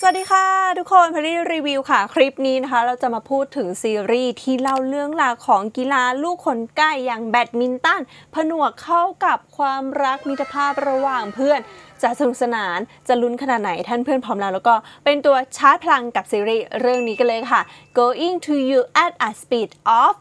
สวัสดีค่ะทุกคนพลีรีวิวค่ะ คลิปนี้นะคะ เราจะมาพูดถึงซีรีส์ที่เล่าเรื่องราวของกีฬาลูกขนไก่อย่างแบดมินตันผนวกเข้ากับความรักมิตรภาพระหว่างเพื่อน จะสนุกสนานจะลุ้นขนาดไหนท่านเพื่อนพร้อมแล้ว แล้วก็เป็นตัวชาร์จพลังกับซีรีส์เรื่องนี้กันเลยค่ะ Going to you at a speed of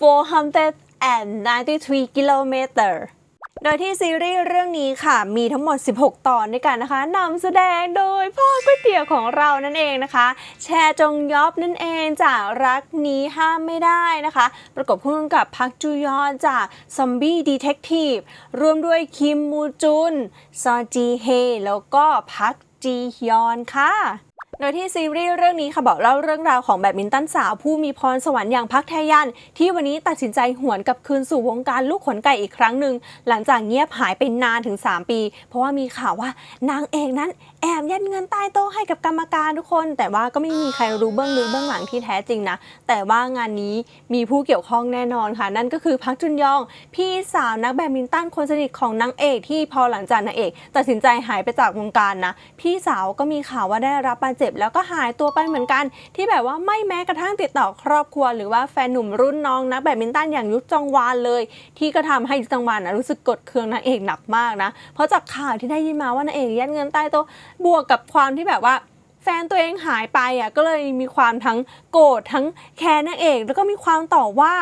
493 kilometer โโดยที่ซีรีส์เรื่องนี้ค่ะ มีทั้งหมด 16 ตอนด้วยกันนะคะนำแสดงโดยพ่อก๋วยเตี๋ยวของเรานั่นเองนะคะ แชร์จงยอบนั่นเองจากรักนี้ห้ามไม่ได้นะคะ ประกบคู่กับพักจูยอนจากซอมบี้ดีเทคทีฟรวมด้วยคิมมูจุน ซอจีเฮ แล้วก็พักจีฮยอนค่ะ โดยที่ซีรีส์เรื่องนี้ค่ะบอกเล่าเรื่องราวของแบดมินตันสาวผู้มีพรสวรรค์อย่างพักแทยัน ที่วันนี้ตัดสินใจหวนกลับคืนสู่วงการลูกขนไก่อีกครั้งหนึ่ง หลังจากเงียบหายไปนานถึง 3 ปี เพราะว่ามีข่าวว่านางเอกนั้นแอบยัดเงินใต้โต๊ะให้กับกรรมการทุกคน แต่ว่าก็ไม่มีใครรู้เบื้องลึกเบื้องหลังที่แท้จริงนะ แต่ว่างานนี้มีผู้เกี่ยวข้องแน่นอนค่ะ นั่นก็คือพักจุนยอง พี่สาวนักแบดมินตันคนสนิทของนางเอกที่พอหลังจากนางเอก ตัดสินใจหายไปจากวงการนะ พี่สาวก็มีข่าวว่าได้รับบาดเจ็บแล้วก็หายตัวไปเหมือนกัน ที่แบบว่าไม่แม้กระทั่งติดต่อครอบครัว หรือว่าแฟนหนุ่มรุ่นน้องนักแบดมินตันอย่างยุคจองวานเลย ที่ก็ทำให้ยุคจองวานนะรู้สึกกดเคืองนางเอกหนักมากนะ เพราะจากข่าวที่ได้ยินมาว่านางเอกยัดเงินใต้โต๊ะบวกกับความที่แบบว่าแฟนตัวเองหายไปอะก็เลยมีความทั้งโกรธทั้งแค้นนางเอก แล้วก็มีความต่อว่า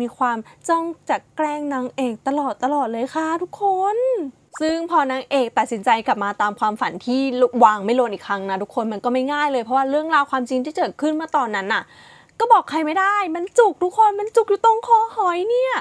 มีความจ้องจะแกล้งนางเอกตลอดตลอดเลยค่ะทุกคน ซึ่งพอนางเอกตัดสินใจกลับมาตามความฝันที่วางไม่ลนอีกครั้งนะทุกคนมันก็ไม่ง่ายเลยเพราะว่าเรื่องราวความจริงที่เกิดขึ้นเมื่อตอนนั้นน่ะ ก็บอกใครไม่ได้ มันจุกทุกคนมันจุกอยู่ตรงคอหอยเนี่ย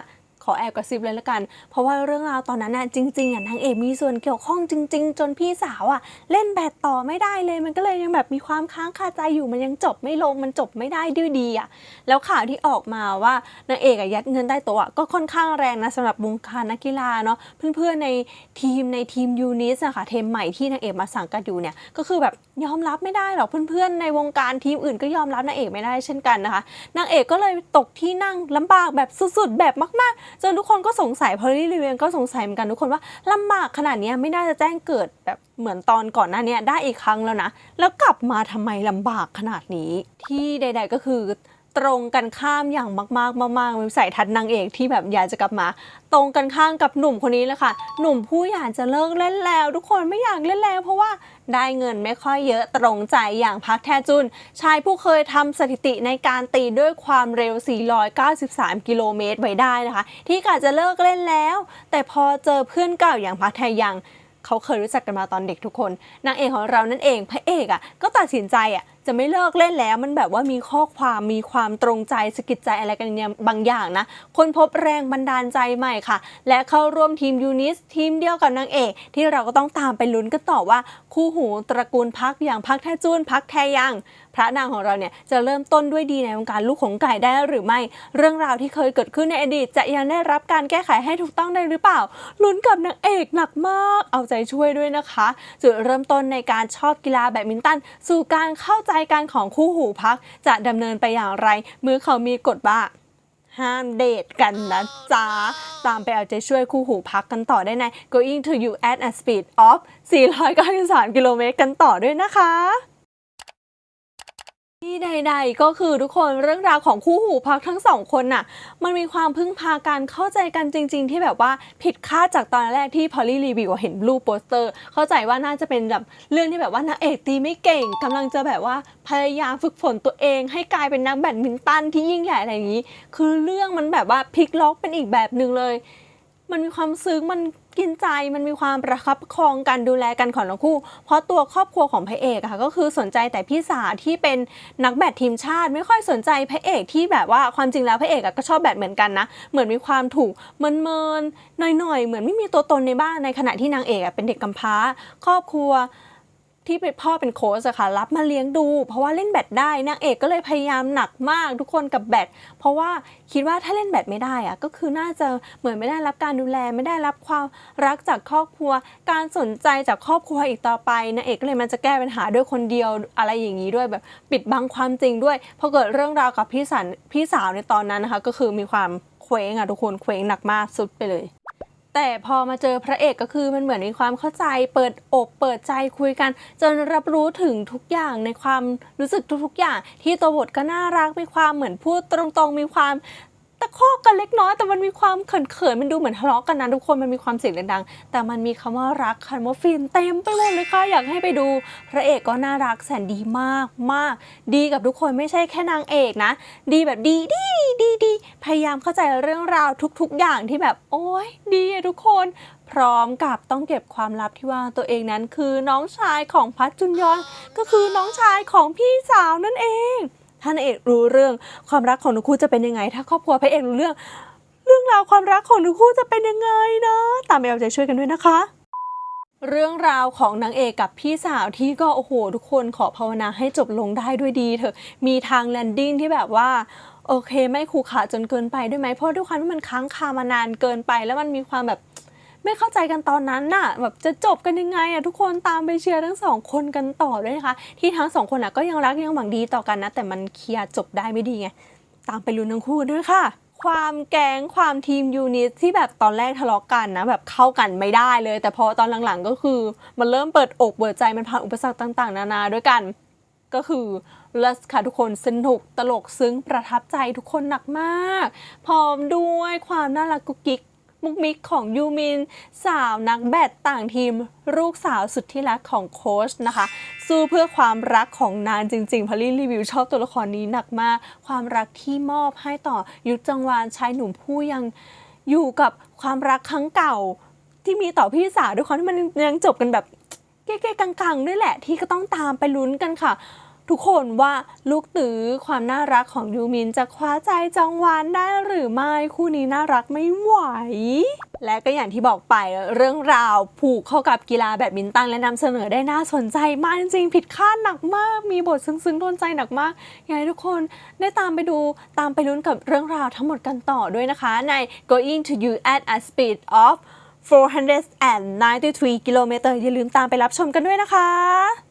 อแอบกระซิบเลยละกัน เพราะว่าเรื่องราวตอนนั้นน่ะจริงๆอะนางเอกมีส่วนเกี่ยวข้องจริง ๆ จนพี่สาวอะเล่นแบดต่อไม่ได้เลย มันก็เลยยังแบบมีความค้างคาใจอยู่มันยังจบไม่ลงมันจบไม่ได้ด้วยดีอะแล้วข่าวที่ออกมาว่านางเอกอะยัดเงินใต้โต๊ะอะก็ค่อนข้างแรงนะสำหรับวงการนักกีฬาเนาะเพื่อนๆในทีมในทีมยูนิสอะค่ะทีมใหม่ที่นางเอกมาสังกัดอยู่เนี่ยก็คือแบบ ยอมรับไม่ได้หรอกเพื่อนๆในวงการทีมอื่นก็ยอมรับนางเอกไม่ได้เช่นกันนะคะนางเอกก็เลยตกที่นั่งลำบากแบบสุดๆ แบบมากๆจนทุกคนก็สงสัยพอลี่รีเวนก็สงสัยเหมือนกันทุกคนว่าลำบากขนาดนี้ไม่น่าจะแจ้งเกิดแบบเหมือนตอนก่อนหน้านี้ได้อีกครั้งแล้วนะ แล้วกลับมาทำไมลำบากขนาดนี้ที่ใด ๆก็คือ ตรงกันข้ามอย่างมากๆมากๆวิสัยทัศน์นางเอกที่แบบอยากจะกลับมา ตรงกันข้ามกับหนุ่มคนนี้เลยค่ะ หนุ่มผู้อยากจะเลิกเล่นแล้ว ทุกคนไม่อยากเล่นแล้ว เพราะว่าได้เงินไม่ค่อยเยอะตรงใจอย่างพักแทจุน ชายผู้เคยทำสถิติในการตีด้วยความเร็ว 493 กิโลเมตรไว้ได้นะคะ ที่กะจะเลิกเล่นแล้ว แต่พอเจอเพื่อนเก่าอย่างพักแทยังเขาเคยรู้จักกันมาตอนเด็กทุกคนนางเอกของเรานั่นเองพระเอกอะก็ตัดสินใจอะจะไม่เลิกเล่นแล้วมันแบบว่ามีข้อความมีความตรงใจสะกิดใจอะไรกันเนี่ยบางอย่างนะคนพบแรงบันดาลใจใหม่ค่ะ และเข้าร่วมทีมยูนิสทีมเดียวกับนางเอกที่เราก็ต้องตามไปลุ้นกันต่อว่า คู่หูตระกูลพักอย่างพักแทจูนพักแทยัง พระนางของเราเนี่ยจะเริ่มต้นด้วยดีในวงการลูกของไก่ได้หรือไม่ เรื่องราวที่เคยเกิดขึ้นในอดีต จะยังได้รับการแก้ไขให้ถูกต้องได้หรือเปล่าลุ้นกับนางเอกหนักมาก เอาใจช่วยด้วยนะคะ จุดเริ่มต้นในการชอบกีฬาแบดมินตันสู่การเข้าใจกันของคู่หูพักจะดำเนินไปอย่างไร เมื่อเขามีกฎว่าห้ามเดทกันนะจ๊ะ ตามไปเอาใจช่วยคู่หูพักกันต่อได้ใน Going to you at a speed of 493 กิโลเมตรกันต่อด้วยนะคะ ที่ใด ๆ ก็คือทุกคนเรื่องราวของคู่หูพักทั้งสองคนน่ะ มันมีความพึ่งพาการเข้าใจกันจริง ๆ ที่แบบว่าผิดคาดจากตอนแรกที่พอลลี่รีวิวเห็นบลูโปสเตอร์ เข้าใจว่าน่าจะเป็นแบบเรื่องที่แบบว่านางเอกตีไม่เก่งกำลังจะแบบว่าพยายามฝึกฝนตัวเอง ให้กลายเป็นนักแบดมินตันที่ยิ่งใหญ่อะไรอย่างนี้ คือเรื่องมันแบบว่าพลิกล็อกเป็นอีกแบบหนึ่งเลย มันมีความซึ้งมันกินใจมันมีความประคับประคองกันดูแลกันของทั้งคู่ เพราะตัวครอบครัวของพระเอกค่ะก็คือสนใจแต่พี่สาวที่เป็นนักแบดทีมชาติ ไม่ค่อยสนใจพระเอกที่แบบว่าความจริงแล้วพระเอกก็ชอบแบดเหมือนกันนะ เหมือนมีความถูกเมินเมินๆหน่อยๆ เหมือนไม่มีตัวตนในบ้านในขณะที่นางเอกเป็นเด็กกำพร้า ครอบครัว ที่เป็นพ่อเป็นโค้ชอะค่ะรับมาเลี้ยงดู เพราะว่าเล่นแบดได้นางเอกก็เลยพยายามหนักมากทุกคนกับแบดเพราะว่าคิดว่าถ้าเล่นแบดไม่ได้อะก็คือน่าจะเหมือนไม่ได้รับการดูแลไม่ได้รับความรักจากครอบครัว การสนใจจากครอบครัวอีกต่อไปนางเอกก็เลยมันจะแก้ปัญหาด้วยคนเดียวอะไรอย่างนี้ด้วยแบบปิดบังความจริงด้วยพอเกิดเรื่องราวกับพี่สันพี่สาวในตอนนั้นนะคะก็คือมีความเคว้งอะทุกคนเคว้งหนักมากสุดไปเลย แต่พอมาเจอพระเอกก็คือมันเหมือนมีความเข้าใจ เปิดอกเปิดใจคุยกัน จนรับรู้ถึงทุกอย่างในความรู้สึกทุกๆอย่าง ที่ตัวบทก็น่ารักมีความเหมือนพูดตรงๆ มีความ ตะคอกกันเล็กน้อยแต่มันมีความเขินๆมันดูเหมือนทะเลาะกันนะทุกคนมันมีความเสียงดังๆแต่มันมีคำว่ารักคำว่าฟินเต็มไปหมดเลยค่ะอยากให้ไปดู พระเอกก็น่ารักแสนดีมากมากดีกับทุกคนไม่ใช่แค่นางเอกนะ ดีแบบดีดีดีดีพยายามเข้าใจเรื่องราวทุก ๆ อย่างที่แบบโอ้ยดีทุกคนพร้อมกับต้องเก็บความลับที่ว่าตัวเองนั้นคือน้องชายของพัชจุนยอนก็คือน้องชายของพี่สาวนั่นเอง ท่านเอกรู้เรื่องความรักของทั้งคู่จะเป็นยังไง ถ้าครอบครัวพระเอกรู้เรื่อง เรื่องราวความรักของทั้งคู่จะเป็นยังไงนะ ตามไปเอาใจช่วยกันด้วยนะคะ เรื่องราวของนางเอกกับพี่สาวที่ก็โอ้โห ทุกคนขอภาวนาให้จบลงได้ด้วยดีเถอะมีทางแลนดิ้งที่แบบว่าโอเค ไม่ขู่ขาจนเกินไปด้วยไหมเพราะด้วยความที่มันค้างคามานานเกินไป แล้วมันมีความแบบ ไม่เข้าใจกันตอนนั้นน่ะแบบจะจบกันยังไงอะทุกคนตามไปเชียร์ทั้งสองคนกันต่อด้วยนะคะ ที่ทั้งสองคนอะก็ยังรักยังหวังดีต่อกันนะ แต่มันเคลียร์จบได้ไม่ดีไง ตามไปลุ้นทั้งคู่ด้วยค่ะความแกงความทีมยูนิตที่แบบตอนแรกทะเลาะกันนะแบบเข้ากันไม่ได้เลย แต่พอตอนหลังๆก็คือมันเริ่มเปิดอกเปิดใจมันผ่านอุปสรรคต่างๆ นานาด้วยกัน ก็คือเลสค่ะทุกคนสนุกตลกซึ้งประทับใจทุกคนหนักมาก พร้อมด้วยความน่ารักกุ๊กกิ๊ก มุกมิกของยูมิน สาวนักแบดต่างทีม ลูกสาวสุดที่รักของโค้ชนะคะ สู้เพื่อความรักของนานจริงๆพอลี่รีวิวชอบตัวละครนี้หนักมาก ความรักที่มอบให้ต่อยุทธจังหวานชายหนุ่มผู้ยังอยู่กับความรักครั้งเก่า ที่มีต่อพี่สาวด้วยความที่มันยังจบกันแบบเก๊ๆกังๆด้วยแหละที่ก็ต้องตามไปลุ้นกันค่ะ ทุกคนว่าลูกตือความน่ารักของยูมินจะคว้าใจจองวานได้หรือไม่คู่นี้น่ารักไม่ไหว และก็อย่างที่บอกไปเรื่องราวผูกเข้ากับกีฬาแบดมินตันและนำเสนอได้น่าสนใจมากจริงๆผิดคาดหนักมาก มีบทซึ้งๆโดนใจหนักมากอยากให้ทุกคนได้ตามไปดูตามไปลุ้นกับเรื่องราวทั้งหมดกันต่อด้วยนะคะใน Going to You at a Speed of 493 กิโลเมตรอย่าลืมตามไปรับชมกันด้วยนะคะ